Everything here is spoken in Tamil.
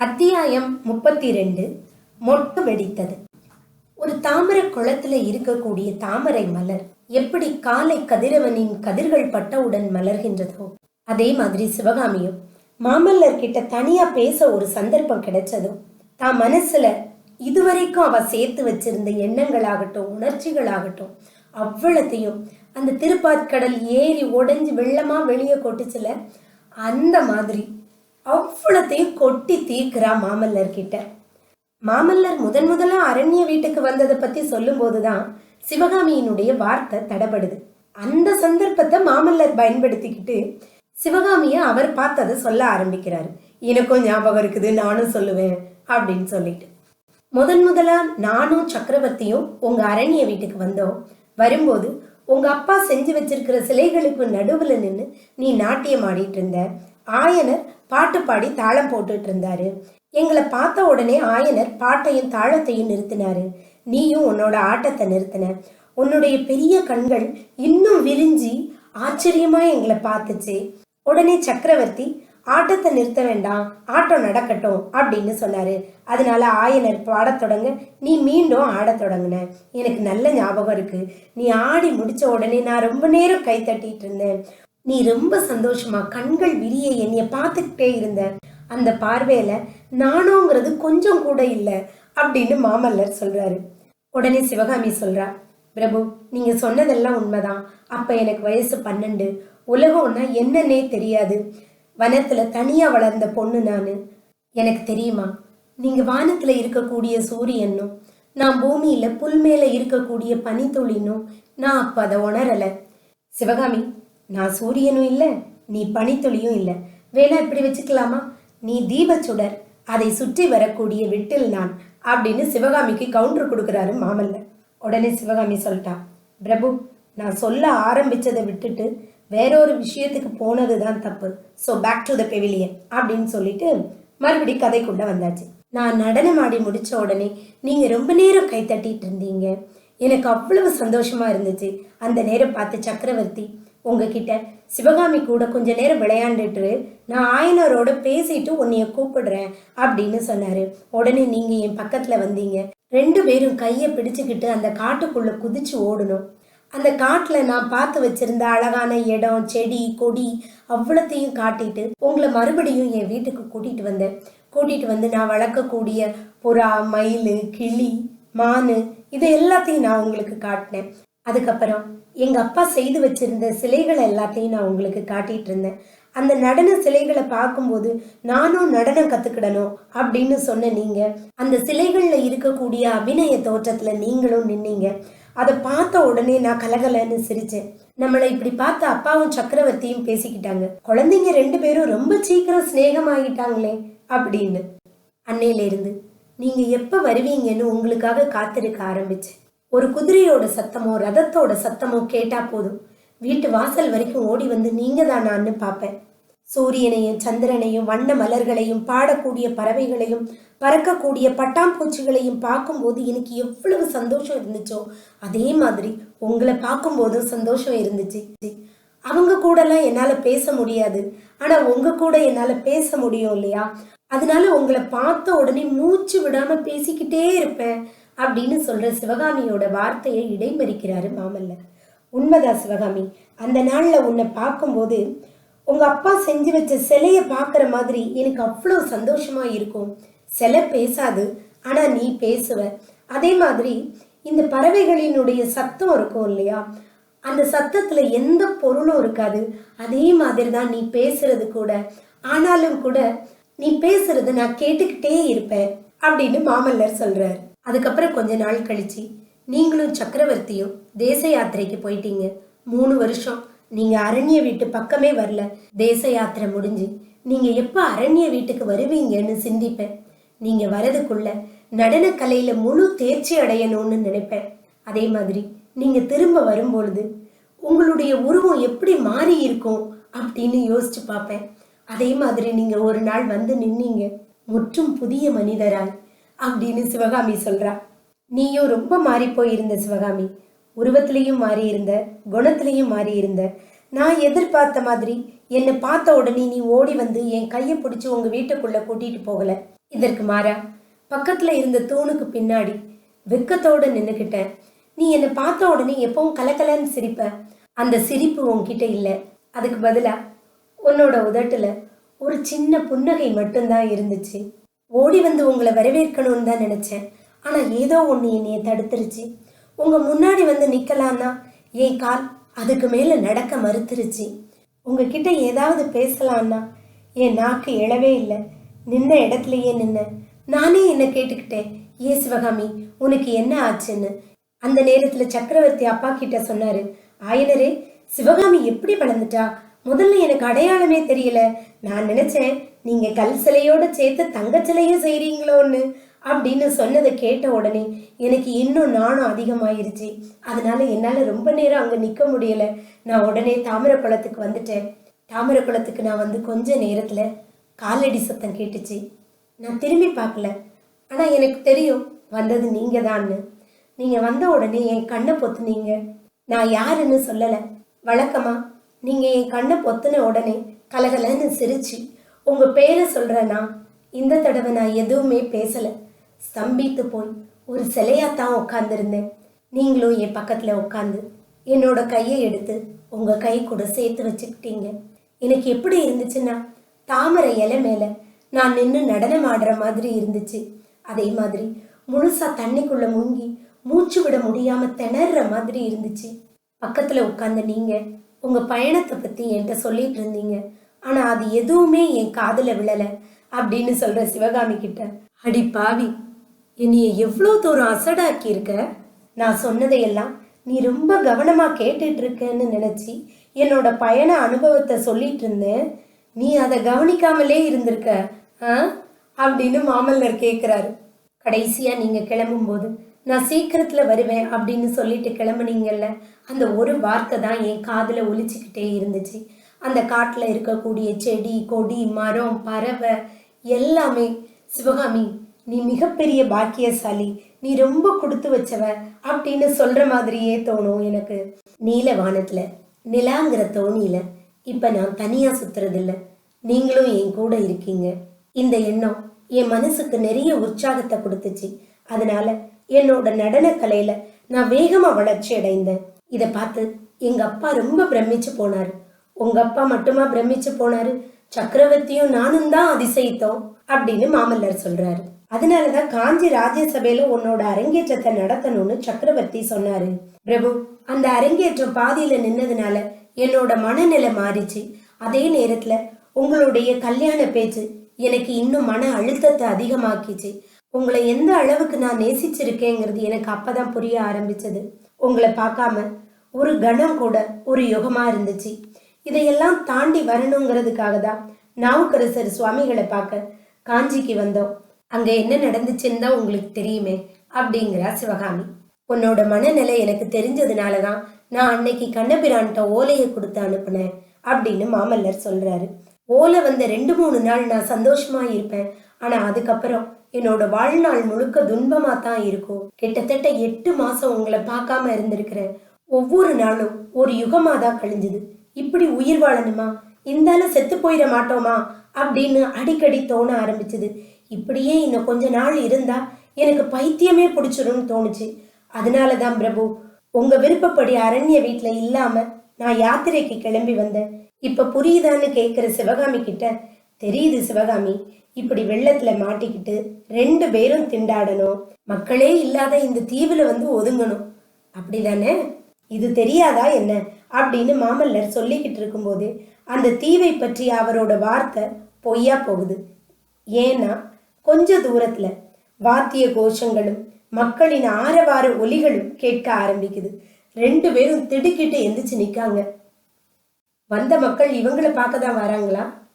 அத்தியாயம் முப்பத்தி ரெண்டு மொட்டு வெடித்தது. ஒரு தாமரை குளத்துல இருக்கக்கூடிய தாமரை மலர் எப்படி காலை கதிரவனின் கதிர்கள் பட்டவுடன் மலர்கின்றதோ அதே மாதிரி சிவகாமியும் மாமல்லர் கிட்ட தனியா பேச ஒரு சந்தர்ப்பம் கிடைச்சதும் தான் மனசுல இதுவரைக்கும் அவ சேர்த்து வச்சிருந்த எண்ணங்களாகட்டும் உணர்ச்சிகளாகட்டும் அவ்வளத்தையும் அந்த திருப்பாற்கடல் ஏறி உடைஞ்சு வெள்ளமா வெளியே கொட்டுச்சுல அந்த மாதிரி அவ்வளத்தையும் கொட்டி தீர்க்கிறா மாமல்லர் கிட்ட. மாமல்லர் முதன் முதலா அரண்ய வீட்டுக்கு வந்ததை பத்தி சொல்லும் போதுதான் சிவகாமியினுடைய வார்த்தை தடபடுது அந்த சந்தர்ப்பத்தை மாமல்லர் பயன்படுத்திக்கிட்டு சிவகாமிய அவர் பார்த்ததை சொல்ல ஆரம்பிக்கிறாரு. எனக்கும் ஞாபகம் இருக்குது நானும் சொல்லுவேன் அப்படின்னு சொல்லிட்டு. முதன் முதலா நானும் சக்கரவர்த்தியும் உங்க அரண்ய வீட்டுக்கு வந்தோம். வரும்போது உங்க அப்பா செஞ்சு வச்சிருக்கிற சிலைகளுக்கு நடுவுல நின்று நீ நாட்டியம் ஆடிட்டு இருந்த. ஆயனர் பாட்டு பாடி தாளம் போட்டுட்டு இருந்தாரு எங்களை பார்த்த உடனே ஆயனர் பாட்டையும் தாளத்தையும் நிறுத்தினாரு. நீயும் உன்னோட ஆட்டத்தை நிறுத்தின. உன்னுடைய பெரிய கண்கள் இன்னும் விரிஞ்சி ஆச்சரியமா எங்களை பார்த்துச்சு. உடனே சக்கரவர்த்தி ஆட்டத்தை நிறுத்த வேண்டாம். ஆட்டம் நடக்கட்டும் அப்படின்னு சொன்னாரு. அதனால ஆயனர் பாடத் தொடங்க நீ மீண்டும் ஆடத் தொடங்கின. எனக்கு நல்ல ஞாபகம் இருக்கு. நீ ஆடி முடிச்ச உடனே நான் ரொம்ப நேரம் கை தட்டிட்டு இருந்தேன். நீ ரொம்ப சந்தோஷமா கண்கள் விரிய என்னைய பார்த்துக்கிட்டே இருந்த அந்த பார்வையில நானோங்கிறது கொஞ்சம் கூட இல்லை அப்படின்னு மாமல்லர் சொல்றாரு. உடனே சிவகாமி சொல்றா பிரபு நீங்க சொன்னதெல்லாம் உண்மைதான். அப்ப எனக்கு வயசு பன்னெண்டு. உலகம்னா என்னன்னே தெரியாது. வனத்துல தனியா வளர்ந்த பொண்ணு நானு. எனக்கு தெரியுமா? நீங்க வானத்துல இருக்கக்கூடிய சூரியனும் நான் பூமியில புல் மேல இருக்கக்கூடிய பனித்துளினும் நான் அப்ப அதை உணரல. சிவகாமி நான் சூரியனும் இல்லை நீ பனித்துளியும் இல்லை. வேணா இப்படி வச்சுக்கலாமா? நீ தீபச்சுடர் அதை சுற்றி வரக்கூடிய விட்டில் நான் அப்படின்னு சிவகாமிக்கு கவுண்டர் கொடுக்குறாரு மாமல்லர். உடனே சிவகாமி சொல்லிட்டா பிரபு நான் சொல்ல ஆரம்பிச்சதை விட்டுட்டு வேறொரு விஷயத்துக்கு போனது தான் தப்பு. So back to the pavilion அப்படின்னு சொல்லிட்டு மறுபடி கதைக்குள்ள வந்தாச்சு. நான் நடனம் ஆடி முடித்த உடனே நீங்கள் ரொம்ப நேரம் கைதட்டிகிட்டு இருந்தீங்க. எனக்கு அவ்வளவு சந்தோஷமா இருந்துச்சு. அந்த நேரம் பார்த்து சக்கரவர்த்தி உங்ககிட்ட. சிவகாமி கூட கொஞ்ச நேரம் விளையாண்டுட்டு நான் ஆயனரோட பேசிட்டு உன்னைய கூப்பிடுறேன் அப்படின்னு சொன்னாரு. உடனே நீங்க என் பக்கத்துல வந்தீங்க. ரெண்டு பேரும் கையை பிடிச்சுக்கிட்டு அந்த காட்டுக்குள்ள குதிச்சு ஓடணும். அந்த காட்டில் நான் பார்த்து வச்சிருந்த அழகான இடம் செடி கொடி அவ்வளோத்தையும் காட்டிட்டு உங்களை மறுபடியும் என் வீட்டுக்கு கூட்டிகிட்டு வந்தேன். கூட்டிகிட்டு வந்து நான் வளர்க்கக்கூடிய புறா மயில் கிளி மானு இது எல்லாத்தையும் நான் உங்களுக்கு காட்டினேன். அதுக்கப்புறம் எங்கள் அப்பா செய்து வச்சிருந்த சிலைகள் எல்லாத்தையும் நான் உங்களுக்கு காட்டிகிட்டு இருந்தேன். அந்த நடன சிலைகளை பார்க்கும்போது நானும் நடனம் கற்றுக்கிடணும் அப்படின்னு சொன்ன நீங்கள் அந்த சிலைகளில் இருக்கக்கூடிய அபிநய தோற்றத்தில் நீங்களும் நின்னீங்க. அதை பார்த்த உடனே நான் கலகலன்னு சிரிச்சேன். நம்மளை இப்படி பார்த்த அப்பாவும் சக்கரவர்த்தியும் பேசிக்கிட்டாங்க. குழந்தைங்க ரெண்டு பேரும் ரொம்ப சீக்கிரம் சிநேகமாகிட்டாங்களே அப்படின்னு. அன்னையிலேருந்து நீங்கள் எப்போ வருவீங்கன்னு உங்களுக்காக காத்திருக்க ஆரம்பிச்சேன். ஒரு குதிரையோட சத்தமோ ரதத்தோட சத்தமோ கேட்டா போதும். வீட்டு வாசல் வரைக்கும் ஓடி வந்து நீங்க தானான்னு பார்ப்பேன். சூரியனையும் சந்திரனையும் வண்ண மலர்களையும் பாடக்கூடிய பறவைகளையும் பறக்கக்கூடிய பட்டாம்பூச்சிகளையும் பார்க்கும்போது எனக்கு எவ்வளவு சந்தோஷம் இருந்துச்சோ அதே மாதிரி உங்களை பார்க்கும்போதும் சந்தோஷம் இருந்துச்சு. அவங்க கூடலாம் என்னால் பேச முடியாது. ஆனால் உங்க கூட என்னால் பேச முடியும் இல்லையா? அதனால உங்களை பார்த்த உடனே மூச்சு விடாம பேசிக்கிட்டே இருப்பேன். அப்படின்னு சொல்ற சிவகாமியோட வார்த்தையை இடைமறிக்கிறாரு மாமல்லர் உண்மைதான் சிவகாமி. அந்த நாள்ல உன்னை பார்க்கும்போது உங்க அப்பா செஞ்சு வச்ச சிலையை பார்க்குற மாதிரி எனக்கு அவ்வளோ சந்தோஷமா இருக்கும். சிலை பேசாது ஆனா நீ பேசுவ. அதே மாதிரி இந்த பறவைகளினுடைய சத்தம் இருக்கும் இல்லையா? அந்த சத்தத்துல எந்த பொருளும் இருக்காது. அதே மாதிரி தான் நீ பேசுறது கூட. ஆனாலும் கூட நீ பேசுறது நான் கேட்டுக்கிட்டே இருப்பேன் அப்படின்னு மாமல்லர் சொல்றாரு. அதுக்கப்புறம் கொஞ்ச நாள் கழிச்சு நீங்களும் சக்கரவர்த்தியும் தேச யாத்திரைக்கு போயிட்டீங்க. மூணு வருஷம். நீங்க அரண்ய வீட்டு பக்கமே வரல. தேச யாத்திரை முடிஞ்சு நீங்க எப்ப அரண்ய வீட்டுக்கு வருவீங்கன்னு சிந்திப்பேன். நீங்க வரதுக்குள்ள நடனக்கலையில முழு தேர்ச்சி அடையணும்னு நினைப்பேன். அதே மாதிரி நீங்க திரும்ப வரும்பொழுது உங்களுடைய உருவம் எப்படி மாறி இருக்கும் அப்படின்னு யோசிச்சு பார்ப்பேன். அதே மாதிரி நீங்க ஒரு நாள் வந்து நின்னீங்க. முற்றும் புதிய மனிதராய். அப்படின்னு சிவகாமி சொல்றா. நீயும் ரொம்ப மாறி போயிருந்த சிவகாமி. உருவத்திலையும் மாறி இருந்த குணத்திலையும் மாறி இருந்த நான் எதிர்பார்த்த மாதிரி என்னை பார்த்த உடனே நீ ஓடி வந்து என் கையை பிடிச்சி உங்க வீட்டுக்குள்ள கூட்டிட்டு போகல. இதற்கு மாறா. பக்கத்துல இருந்த தூணுக்கு பின்னாடி வெக்கத்தோட நின்னுக்கிட்டேன் நீ என்னை பார்த்த உடனே எப்பவும் கலக்கலன்னு சிரிப்ப. அந்த சிரிப்பு உன்கிட்ட இல்லை. அதுக்கு பதிலா உன்னோட உதட்டுல ஒரு சின்ன புன்னகை மட்டும்தான் இருந்துச்சு. ஓடி வந்து உங்களை வரவேற்கணும்னு தான் நினைச்சேன். ஆனா ஏதோ ஒன்று என்னைய தடுத்துருச்சு. உங்க முன்னாடி வந்து நிக்கலான்னா என் கால் அதுக்கு மேல நடக்க மறுத்துருச்சு. உங்ககிட்ட ஏதாவது பேசலான்னா என் நாக்கு எழவே இல்லை. நின்ன இடத்துலயே நின்ன. நானே என்ன கேட்டுக்கிட்டேன். ஏ சிவகாமி உனக்கு என்ன ஆச்சுன்னு? அந்த நேரத்துல சக்கரவர்த்தி அப்பா கிட்ட சொன்னாரு ஆயனரே சிவகாமி எப்படி வளர்ந்துட்டா? முதல்ல எனக்கு அடையாளமே தெரியல. நான் நினைச்சேன் நீங்க கல் சிலையோட சேர்த்து தங்க சிலையும் செய்றீங்களோன்னு அப்படின்னு சொன்னதை கேட்ட உடனே எனக்கு இன்னும் நாணம் அதிகமாயிருச்சு. அதனால என்னால ரொம்ப நேரம் அங்க நிக்க முடியல. நான் உடனே தாமிர வந்துட்டேன். தாமிர நான் வந்து கொஞ்ச நேரத்துல காலடி சத்தம் கேட்டுச்சு. நான் திரும்பி பார்க்கல. ஆனா எனக்கு தெரியும் வந்தது நீங்க தான்னு நீங்க வந்த உடனே என் கண்ணை பொத்துனீங்க. நான் யாருன்னு சொல்லல. வழக்கமா நீங்கள் என் கண்ணை பொத்துன உடனே கலகலன்னு சிரிச்சு உங்கள் பேரை சொல்கிறேன்னா இந்த தடவை நான் எதுவுமே பேசலை. ஸ்தம்பித்து போய் ஒரு சிலையாக தான் உட்காந்துருந்தேன் நீங்களும் என் பக்கத்தில் உட்காந்து என்னோட கையை எடுத்து உங்கள் கை கூட சேர்த்து வச்சுக்கிட்டீங்க. எனக்கு எப்படி இருந்துச்சுன்னா தாமரை இலை மேலே நான் நின்று நடனம் ஆடுற மாதிரி இருந்துச்சு. அதே மாதிரி முழுசாக தண்ணிக்குள்ளே மூங்கி மூச்சு விட முடியாமல் திணற மாதிரி இருந்துச்சு. பக்கத்தில் உட்காந்து நீங்கள் உங்கள் பயணத்தை பற்றி என்கிட்ட சொல்லிட்டு இருந்தீங்க. ஆனால் அது எதுவுமே என் காதில் விழலை அப்படின்னு சொல்கிற சிவகாமி கிட்ட. அடி பாவி என்னைய எவ்வளோ தூரம் அசடாக்கி இருக்க நான் சொன்னதையெல்லாம் நீ ரொம்ப கவனமாக கேட்டுட்டு நினச்சி என்னோட பயண அனுபவத்தை சொல்லிட்டு இருந்தேன். நீ அதை கவனிக்காமலே இருந்திருக்க ஆ? அப்படின்னு மாமல்லர் கேட்குறாரு கடைசியாக நீங்கள் கிளம்பும்போது நான் சீக்கிரத்தில் வருவேன் அப்படின்னு சொல்லிட்டு கிளம்புனீங்கல்ல அந்த ஒரு வார்த்தை தான் என் காதில் ஒழிச்சிக்கிட்டே இருந்துச்சு. அந்த காட்டில் இருக்கக்கூடிய செடி கொடி மரம் பறவை எல்லாமே சிவகாமி நீ மிகப்பெரிய பாக்கியசாலி நீ ரொம்ப கொடுத்து வச்சவ அப்படின்னு சொல்கிற மாதிரியே தோணும் எனக்கு. நீல வானத்தில் நிலாங்கிற தோணியில் இப்போ நான் தனியாக சுற்றுறதில்ல நீங்களும் என் கூட இருக்கீங்க. இந்த எண்ணம் என் மனசுக்கு நிறைய உற்சாகத்தை கொடுத்துச்சு. அதனால என்னோட நடன கலையில நான் வேகமா வளர்ச்சி அடைந்தேன். இத பார்த்து எங்க அப்பா ரொம்ப பிரமிச்சு போனாரு. உங்க அப்பா மட்டுமா பிரமிச்சு போனாரு? சக்கரவர்த்தியும் நானும் தான் அதிசயித்தோம் அப்படின்னு மாமல்லர் சொல்றாரு. அதனாலதான் காஞ்சி ராஜ்யசபையில உன்னோட அரங்கேற்றத்தை நடத்தணும்னு சக்கரவர்த்தி சொன்னாரு. பிரபு அந்த அரங்கேற்றம் பாதியில நின்னதுனால என்னோட மனநிலை மாறிச்சு. அதே நேரத்துல உங்களுடைய கல்யாண பேச்சு எனக்கு இன்னும் மன அழுத்தத்தை அதிகமாக்கிச்சு. உங்களை எந்த அளவுக்கு நான் நேசிச்சிருக்கேங்கிறது எனக்கு அப்பதான் புரிய ஆரம்பிச்சது. உங்களை பார்க்காம ஒரு கணம் கூட ஒரு யுகமா இருந்துச்சு. இதையெல்லாம் தாண்டி வரணுங்கிறதுக்காக தான் நாவுக்கரசர் சுவாமிகளை பார்க்க காஞ்சிக்கு வந்தோம். அங்க என்ன நடந்துச்சுன்னு தான் உங்களுக்கு தெரியுமே அப்படிங்கிறா சிவகாமி. உன்னோட மனநிலை எனக்கு தெரிஞ்சதுனால தான் நான் அன்னைக்கு கண்ணபிரான்ட்ட ஓலையை கொடுத்து அனுப்புனேன் அப்படின்னு மாமல்லர் சொல்றாரு. ஓலை வந்த ரெண்டு மூணு நாள் நான் சந்தோஷமா இருப்பேன் ஆனா அதுக்கப்புறம் என்னோட வாழ்நாள் முழுக்க துன்பமா தான் இருக்கும். கிட்டத்தட்ட எட்டு மாசம் உங்களை பார்க்காம இருந்திருக்கிறேன் ஒவ்வொரு நாளும் ஒரு யுகமா தான் கழிஞ்சுது. இப்படி உயிர் வாழணுமா? இந்தால செத்து போயிட மாட்டோமா? அப்படின்னு அடிக்கடி தோண ஆரம்பிச்சது. இப்படியே இன்னும் கொஞ்ச நாள் இருந்தா எனக்கு பைத்தியமே பிடிச்சிடும்னு தோணுச்சு. அதனால தான் பிரபு உங்க விருப்பப்படி அரண்ய வீட்டில் இல்லாம நான் யாத்திரைக்கு கிளம்பி வந்தேன். இப்ப புரியுதான்னு கேக்குற சிவகாமி கிட்ட தெரியுது சிவகாமி இப்படி வெள்ளத்துல மாட்டிக்கிட்டு ரெண்டு பேரும் திண்டாடணும். மக்களே இல்லாத இந்த தீவுல வந்து ஒதுங்கணும். அப்படிதானே? இது தெரியாதா என்ன? அப்படின்னு மாமல்லர் சொல்லிக்கிட்டு இருக்கும்போது அந்த தீவை பற்றி அவரோட வார்த்தை பொய்யா போகுது. ஏன்னா கொஞ்ச தூரத்துல வாத்திய கோஷங்களும் மக்களின் ஆரவார ஒலிகளும் கேட்க ஆரம்பிக்குது. ரெண்டு பேரும் திடுக்கிட்டு எந்திரிச்சு நிக்காங்க. வந்த மக்கள் இவங்களை பார்க்க தான் வராங்களா?